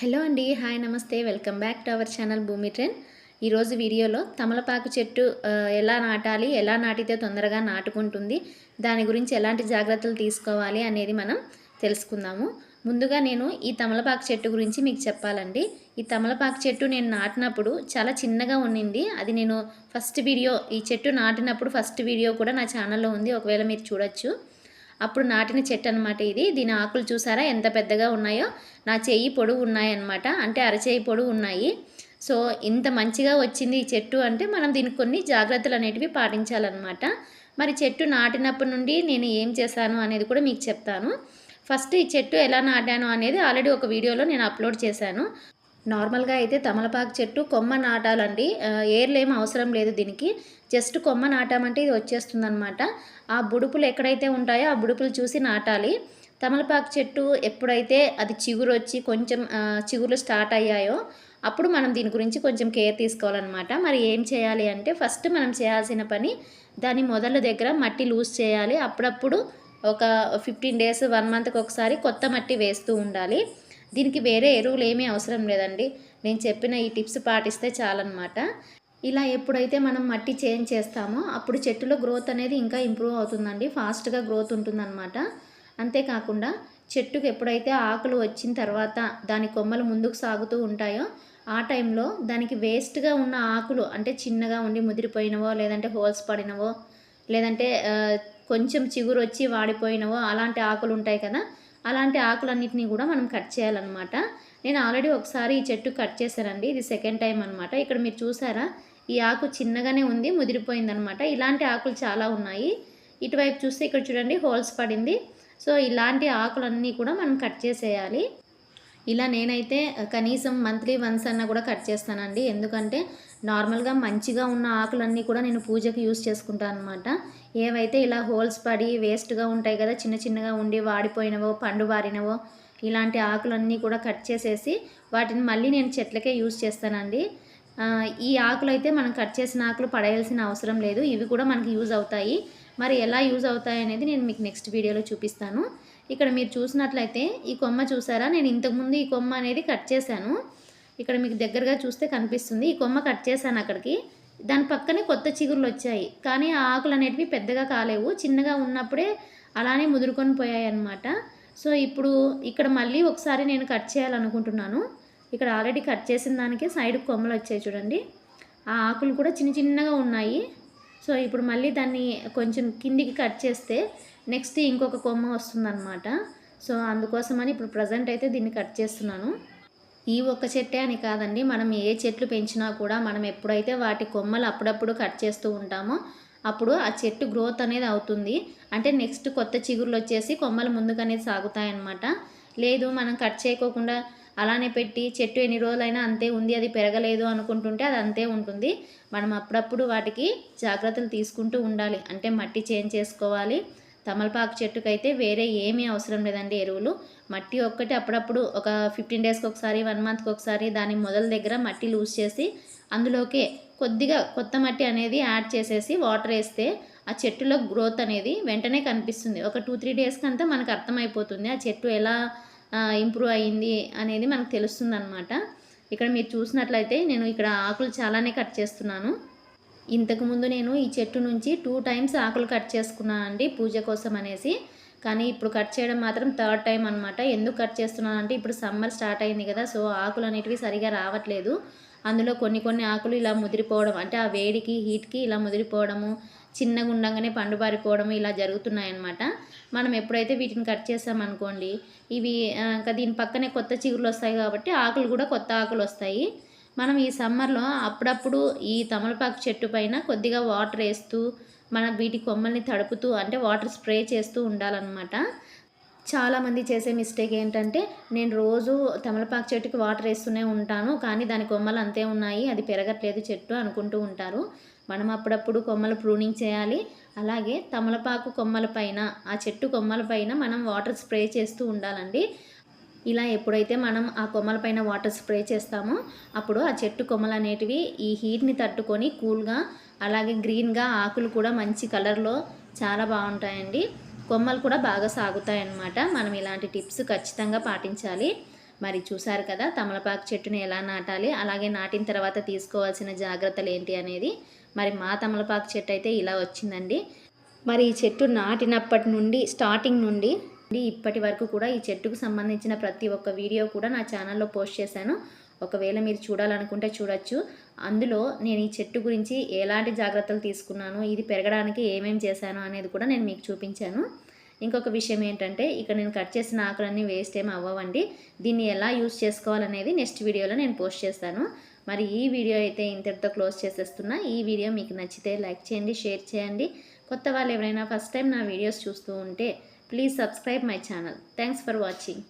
Hello అండి hi నమస్తే. Welcome back to our channel Bhoomi trend. ఈరోజు వీడియోలో తమలపాకు చెట్టు ఎలా నాటాలి ఎలా నాటితే తొందరగా నాటుకుంటుంది దాని గురించి ఎలాంటి జాగ్రత్తలు తీసుకోవాలి అనేది మనం తెలుసుకుందాము. ముందుగా నేను ఈ తమలపాకు చెట్టు గురించి మీకు చెప్పాలండి. ఈ తమలపాకు చెట్టు నేను నాటినప్పుడు చాలా చిన్నగా ఉండింది అది నేను ఫస్ట్ వీడియో ఈ చెట్టు నాటినప్పుడు ఫస్ట్ వీడియో కూడా నా ఛానల్లో ఉంది. ఒకవేళ మీరు చూడొచ్చు. అప్పుడు నాటిన చెట్టు అనమాట ఇది. దీని ఆకులు చూసారా? ఎంత పెద్దగా ఉన్నాయో. నా చెయ్యి పొడుగు ఉన్నాయన్నమాట. అంటే అరచేయి పొడుగు ఉన్నాయి. సో ఇంత మంచిగా వచ్చింది ఈ చెట్టు అంటే మనం దీనికి కొన్ని జాగ్రత్తలు అనేటివి పాటించాలన్నమాట. మరి చెట్టు నాటినప్పటి నుండి నేను ఏం చేశాను అనేది కూడా మీకు చెప్తాను. ఫస్ట్ ఈ చెట్టు ఎలా నాటాను అనేది ఆల్రెడీ ఒక వీడియోలో నేను అప్లోడ్ చేశాను. నార్మల్గా అయితే తమలపాకు చెట్టు కొమ్మ నాటాలండి. ఆ, ఏం అవసరం లేదు దీనికి. జస్ట్ కొమ్మ నాటామంటే ఇది వచ్చేస్తుంది అనమాట ఆ బుడుపులు ఎక్కడైతే ఉంటాయో ఆ బుడుపులు చూసి నాటాలి. తమలపాకు చెట్టు ఎప్పుడైతే అది చిగురు వచ్చి కొంచెం చిగురులు స్టార్ట్ అయ్యాయో అప్పుడు మనం దీని గురించి కొంచెం కేర్ తీసుకోవాలన్నమాట. మరి ఏం చేయాలి అంటే ఫస్ట్ మనం చేయాల్సిన పని దాని మొదల దగ్గర మట్టి లూజ్ చేయాలి. అప్పుడప్పుడు ఒక ఫిఫ్టీన్ డేస్ వన్ మంత్కి ఒకసారి కొత్త మట్టి వేస్తూ ఉండాలి. దీనికి వేరే ఎరువులు ఏమీ అవసరం లేదండి. నేను చెప్పిన ఈ టిప్స్ పాటిస్తే చాలన్నమాట. ఇలా ఎప్పుడైతే మనం మట్టి చేంజ్ చేస్తామో అప్పుడు చెట్టులో గ్రోత్ అనేది ఇంకా ఇంప్రూవ్ అవుతుందండి. ఫాస్ట్గా గ్రోత్ ఉంటుందన్నమాట. అంతేకాకుండా చెట్టుకు ఎప్పుడైతే ఆకులు వచ్చిన తర్వాత దాని కొమ్మలు ముందుకు సాగుతూ ఉంటాయో ఆ టైంలో దానికి వేస్ట్గా ఉన్న ఆకులు అంటే చిన్నగా ఉండి ముదిరిపోయినవో లేదంటే హోల్స్ పడినవో లేదంటే కొంచెం చిగురు వచ్చి వాడిపోయినవో అలాంటి ఆకులు ఉంటాయి కదా అలాంటి ఆకులన్నింటినీ కూడా మనం కట్ చేయాలన్నమాట. నేను ఆల్రెడీ ఒకసారి ఈ చెట్టు కట్ చేశానండి. ఇది సెకండ్ టైం అనమాట ఇక్కడ మీరు చూసారా? ఈ ఆకు చిన్నగానే ఉంది ముదిరిపోయిందనమాట ఇలాంటి ఆకులు చాలా ఉన్నాయి. ఇటువైపు చూస్తే ఇక్కడ చూడండి హోల్స్ పడింది. సో ఇలాంటి ఆకులన్నీ కూడా మనం కట్ చేసేయాలి. ఇలా నేనైతే కనీసం మంత్లీ వన్స్ అన్న కూడా కట్ చేస్తానండి. ఎందుకంటే నార్మల్గా మంచిగా ఉన్న ఆకులన్నీ కూడా నేను పూజకి యూస్ చేసుకుంటాను అనమాట ఏవైతే ఇలా హోల్స్ పడి వేస్ట్గా ఉంటాయి కదా చిన్న చిన్నగా ఉండి వాడిపోయినవో పండు బారినవో ఇలాంటి ఆకులన్నీ కూడా కట్ చేసేసి వాటిని మళ్ళీ నేను చెట్లకే యూస్ చేస్తానండి. ఈ ఆకులు అయితే మనం కట్ చేసిన ఆకులు పడేయాల్సిన అవసరం లేదు. ఇవి కూడా మనకి యూజ్ అవుతాయి. మరి ఎలా యూజ్ అవుతాయి అనేది నేను మీకు నెక్స్ట్ వీడియోలో చూపిస్తాను. ఇక్కడ మీరు చూసినట్లయితే ఈ కొమ్మ చూసారా? నేను ఇంతకుముందు ఈ కొమ్మ అనేది కట్ చేశాను. ఇక్కడ మీకు దగ్గరగా చూస్తే కనిపిస్తుంది. ఈ కొమ్మ కట్ చేశాను అక్కడికి. దాని పక్కనే కొత్త చిగురులు వచ్చాయి. కానీ ఆ ఆకులు అనేటివి పెద్దగా కాలేవు. చిన్నగా ఉన్నప్పుడే అలానే ముదురుకొని పోయాయి అన్నమాట సో ఇప్పుడు ఇక్కడ మళ్ళీ ఒకసారి నేను కట్ చేయాలనుకుంటున్నాను. ఇక్కడ ఆల్రెడీ కట్ చేసిన దానికి సైడ్ కొమ్మలు వచ్చాయి చూడండి. ఆ ఆకులు కూడా చిన్న చిన్నగా ఉన్నాయి. సో ఇప్పుడు మళ్ళీ దాన్ని కొంచెం కిందికి కట్ చేస్తే నెక్స్ట్ ఇంకొక కొమ్మ వస్తుందన్నమాట. సో అందుకోసమని ఇప్పుడు ప్రజెంట్ అయితే దీన్ని కట్ చేస్తున్నాను. ఈ ఒక్క చెట్టే అని కాదండి మనం ఏ చెట్లు పెంచినా కూడా మనం ఎప్పుడైతే వాటి కొమ్మలు అప్పుడప్పుడు కట్ చేస్తూ ఉంటామో అప్పుడు ఆ చెట్టు గ్రోత్ అనేది అవుతుంది. అంటే నెక్స్ట్ కొత్త చిగురులు వచ్చేసి కొమ్మలు ముందుకనేది సాగుతాయన్నమాట. లేదు మనం కట్ చేయకోకుండా అలానే పెట్టి చెట్టు ఎన్ని రోజులైనా అంతే ఉంది అది పెరగలేదు అనుకుంటుంటే అది అంతే ఉంటుంది. మనం అప్పుడప్పుడు వాటికి జాగ్రత్తలు తీసుకుంటూ ఉండాలి. అంటే మట్టి చేంజ్ చేసుకోవాలి. తమలపాకు చెట్టుకైతే వేరే ఏమీ అవసరం లేదండి ఎరువులు. మట్టి ఒక్కటి అప్పుడప్పుడు ఒక ఫిఫ్టీన్ డేస్కి ఒకసారి వన్ మంత్కి ఒకసారి దాని మొదల దగ్గర మట్టి లూజ్ చేసి అందులోకే కొద్దిగా కొత్త మట్టి అనేది యాడ్ చేసేసి వాటర్ వేస్తే ఆ చెట్టులో గ్రోత్ అనేది వెంటనే కనిపిస్తుంది. ఒక టూ త్రీ డేస్కి అంతా మనకు అర్థమైపోతుంది. ఆ చెట్టు ఎలా ఇంప్రూవ్ అయ్యింది అనేది మనకు తెలుస్తుంది అనమాట ఇక్కడ మీరు చూసినట్లయితే నేను ఇక్కడ ఆకులు చాలానే కట్ చేస్తున్నాను. ఇంతకుముందు నేను ఈ చెట్టు నుంచి టూ టైమ్స్ ఆకులు కట్ చేసుకున్నాను అండి పూజ కోసం అనేసి. కానీ ఇప్పుడు కట్ చేయడం మాత్రం థర్డ్ టైం అనమాట ఎందుకు కట్ చేస్తున్నాను అంటే ఇప్పుడు సమ్మర్ స్టార్ట్ అయింది కదా సో ఆకులు అనేటివి సరిగా రావట్లేదు. అందులో కొన్ని కొన్ని ఆకులు ఇలా ముదిరిపోవడం అంటే ఆ వేడికి హీట్కి ఇలా ముదిరిపోవడము చిన్నగా ఉండగానే పండుబారిపోవడము ఇలా జరుగుతున్నాయన్నమాట. మనం ఎప్పుడైతే వీటిని కట్ చేసామనుకోండి ఇవి ఇంకా దీని పక్కనే కొత్త చిగురులు వస్తాయి కాబట్టి ఆకులు కూడా కొత్త ఆకులు వస్తాయి. మనం ఈ సమ్మర్లో అప్పుడప్పుడు ఈ తమలపాకు చెట్టు పైన కొద్దిగా వాటర్ వేస్తూ మనం వీటి కొమ్మల్ని తడుపుతూ అంటే వాటర్ స్ప్రే చేస్తూ ఉండాలన్నమాట. చాలామంది చేసే మిస్టేక్ ఏంటంటే నేను రోజు తమలపాకు చెట్టుకి వాటర్ వేస్తూనే ఉంటాను కానీ దాని కొమ్మలు అంతే ఉన్నాయి అది పెరగట్లేదు చెట్టు అనుకుంటూ ఉంటారు. మనం అప్పుడప్పుడు కొమ్మలు ప్రూనింగ్ చేయాలి. అలాగే తమలపాకు కొమ్మల పైన ఆ చెట్టు కొమ్మల పైన మనం వాటర్ స్ప్రే చేస్తూ ఉండాలండి. ఇలా ఎప్పుడైతే మనం ఆ కొమ్మల పైన వాటర్ స్ప్రే చేస్తామో అప్పుడు ఆ చెట్టు కొమ్మలు అనేటివి ఈ హీట్ని తట్టుకొని కూల్గా అలాగే గ్రీన్గా ఆకులు కూడా మంచి కలర్లో చాలా బాగుంటాయండి. కొమ్మలు కూడా బాగా సాగుతాయి అన్నమాట మనం ఇలాంటి టిప్స్ ఖచ్చితంగా పాటించాలి. మరి చూసారు కదా తమలపాకు చెట్టుని ఎలా నాటాలి అలాగే నాటిన తర్వాత తీసుకోవాల్సిన జాగ్రత్తలు ఏంటి అనేది. మరి మా తమలపాకు చెట్టు అయితే ఇలా వచ్చిందండి. మరి ఈ చెట్టు నాటినప్పటి నుండి స్టార్టింగ్ నుండి ఇప్పటి వరకు కూడా ఈ చెట్టుకు సంబంధించిన ప్రతి ఒక్క వీడియో కూడా నా ఛానల్లో పోస్ట్ చేశాను. ఒకవేళ మీరు చూడాలనుకుంటే చూడొచ్చు. అందులో నేను ఈ చెట్టు గురించి ఎలాంటి జాగ్రత్తలు తీసుకున్నాను ఇది పెరగడానికి ఏమేమి చేశాను అనేది కూడా నేను మీకు చూపించాను. ఇంకొక విషయం ఏంటంటే ఇక్కడ నేను కట్ చేసిన ఆకులన్నీ వేస్ట్ ఏమి అవ్వవండి. దీన్ని ఎలా యూస్ చేసుకోవాలనేది నెక్స్ట్ వీడియోలో నేను పోస్ట్ చేస్తాను. మరి ఈ వీడియో అయితే ఇంతటితో క్లోజ్ చేసేస్తున్నా. ఈ వీడియో మీకు నచ్చితే లైక్ చేయండి షేర్ చేయండి. కొత్త వాళ్ళు ఎవరైనా ఫస్ట్ టైం నా వీడియోస్ చూస్తూ ఉంటే please subscribe my channel. Thanks for watching.